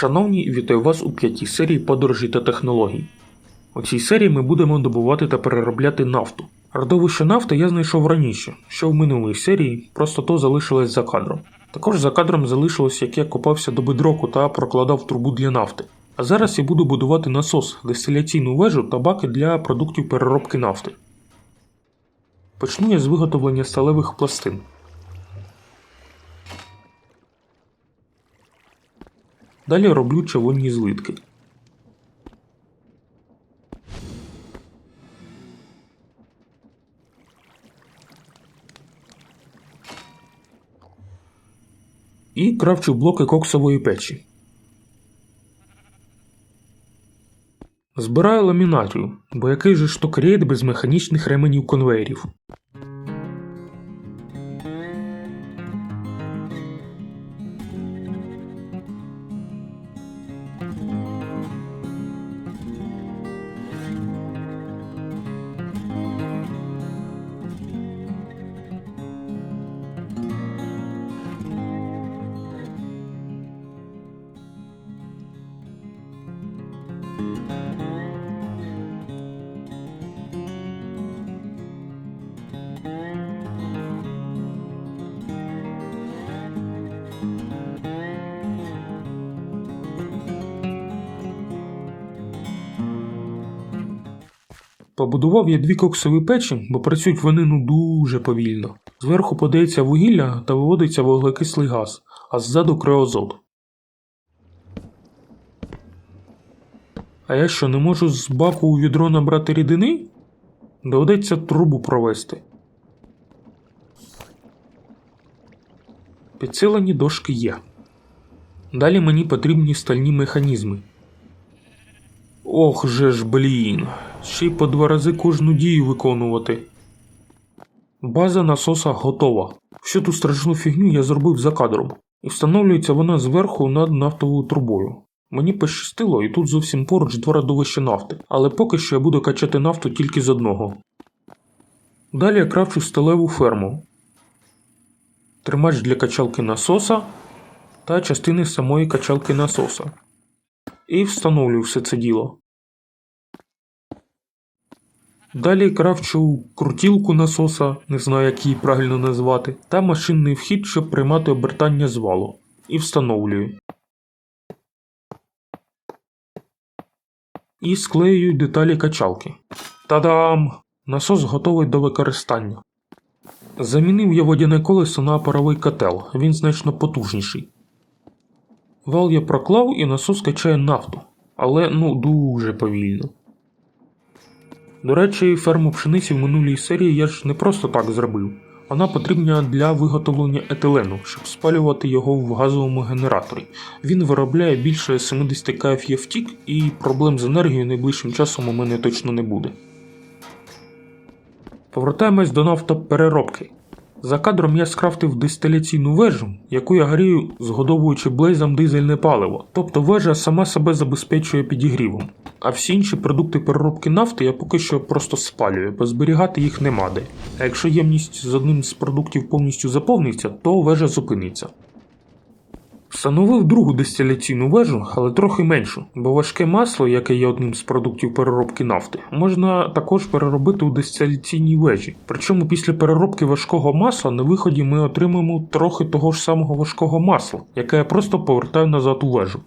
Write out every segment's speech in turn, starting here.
Шановні, вітаю вас у п'ятій серії подорожі та технологій. У цій серії ми будемо добувати та переробляти нафту. Родовище нафти я знайшов раніше, що в минулій серії, просто то залишилось за кадром. Також за кадром залишилось, як я копався до бедроку та прокладав трубу для нафти. А зараз я буду будувати насос, дистиляційну вежу та баки для продуктів переробки нафти. Почну я з виготовлення сталевих пластин. Далі роблю човонні злитки. І кравчу блоки коксової печі. Збираю ламінатію, бо який же ж то крейд без механічних ременів конвейерів. Побудував я дві коксові печі, бо працюють вони ну дуже повільно. Зверху подається вугілля та виводиться вуглекислий газ, а ззаду криозот. А я що, не можу з баку у відро набрати рідини? Доведеться трубу провести. Підсилені дошки є. Далі мені потрібні стальні механізми. Ох же ж, блін. Ще й по два рази кожну дію виконувати. База насоса готова. Всю ту страшну фігню я зробив за кадром. І встановлюється вона зверху над нафтовою трубою. Мені пощастило, і тут зовсім поруч два родовища нафти, але поки що я буду качати нафту тільки з одного. Далі я кравчу сталеву ферму, тримач для качалки насоса та частини самої качалки насоса. І встановлюю все це діло. Далі кравчу крутілку насоса, не знаю, як її правильно назвати, та машинний вхід, щоб приймати обертання з валу. І встановлюю. І склеюю деталі качалки. Та-дам! Насос готовий до використання. Замінив я водяне колесо на паровий котел, він значно потужніший. Вал я проклав і насос качає нафту, але ну дуже повільно. До речі, ферму пшениці в минулій серії я ж не просто так зробив. Вона потрібна для виготовлення етилену, щоб спалювати його в газовому генераторі. Він виробляє більше 70 кфє в тік, і проблем з енергією найближчим часом у мене точно не буде. Повертаємось до нафтопереробки. За кадром я скрафтив дистиляційну вежу, яку я грію, згодовуючи блейзом дизельне паливо, тобто вежа сама себе забезпечує підігрівом. А всі інші продукти переробки нафти я поки що просто спалюю, бо зберігати їх нема де. А якщо ємність з одним з продуктів повністю заповниться, то вежа зупиниться. Встановив другу дистиляційну вежу, але трохи меншу, бо важке масло, яке є одним з продуктів переробки нафти, можна також переробити у дистиляційній вежі. Причому після переробки важкого масла на виході ми отримаємо трохи того ж самого важкого масла, яке я просто повертаю назад у вежу.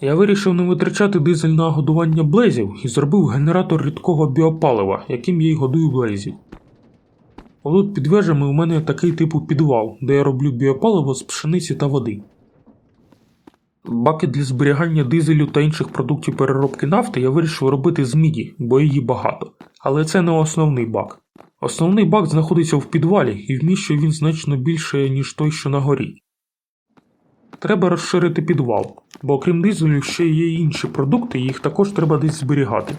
Я вирішив не витрачати дизель на годування блейзів і зробив генератор рідкого біопалива, яким я й годую блейзів. Отут під вежами у мене такий типу підвал, де я роблю біопаливо з пшениці та води. Баки для зберігання дизелю та інших продуктів переробки нафти я вирішив робити з міді, бо її багато. Але це не основний бак. Основний бак знаходиться в підвалі і вміщує він значно більше, ніж той, що на горі. Треба розширити підвал, бо окрім дизелю ще є інші продукти, і їх також треба десь зберігати.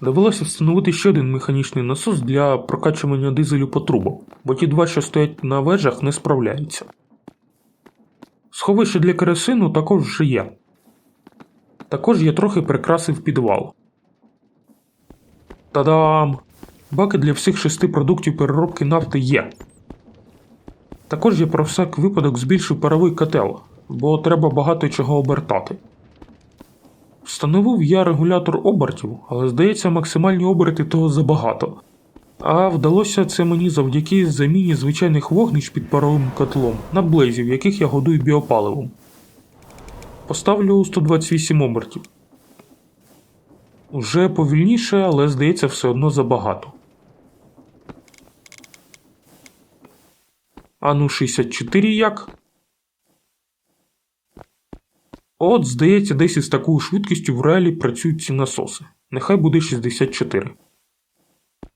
Довелося встановити ще один механічний насос для прокачування дизелю по трубам, бо ті два, що стоять на вежах, не справляються. Сховище для керосину також вже є. Також я трохи прикрасив підвал. Та-дам! Баки для всіх шести продуктів переробки нафти є. Також я про всяк випадок збільшив паровий котел, бо треба багато чого обертати. Встановив я регулятор обертів, але здається, максимальні оберти того забагато. А вдалося це мені завдяки заміні звичайних вогнищ під паровим котлом на блейзів, яких я годую біопаливом. Поставлю 128 обертів. Уже повільніше, але здається, все одно забагато. Ану 64 як? От, здається, десь із такою швидкістю в реалі працюють ці насоси. Нехай буде 64.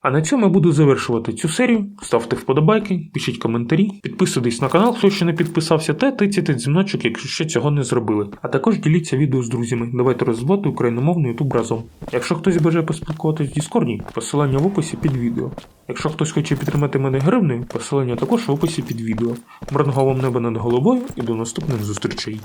А на цьому я буду завершувати цю серію. Ставте вподобайки, пишіть коментарі, підписуйтесь на канал, хто ще не підписався, та тицяйте дзвіночок, якщо ще цього не зробили. А також діліться відео з друзями. Давайте розвивати україномовний ютуб разом. Якщо хтось бажає поспілкуватись в Діскорді, посилання в описі під відео. Якщо хтось хоче підтримати мене гривнею, посилання також в описі під відео. Мирного вам неба над головою і до наступних зустрічей.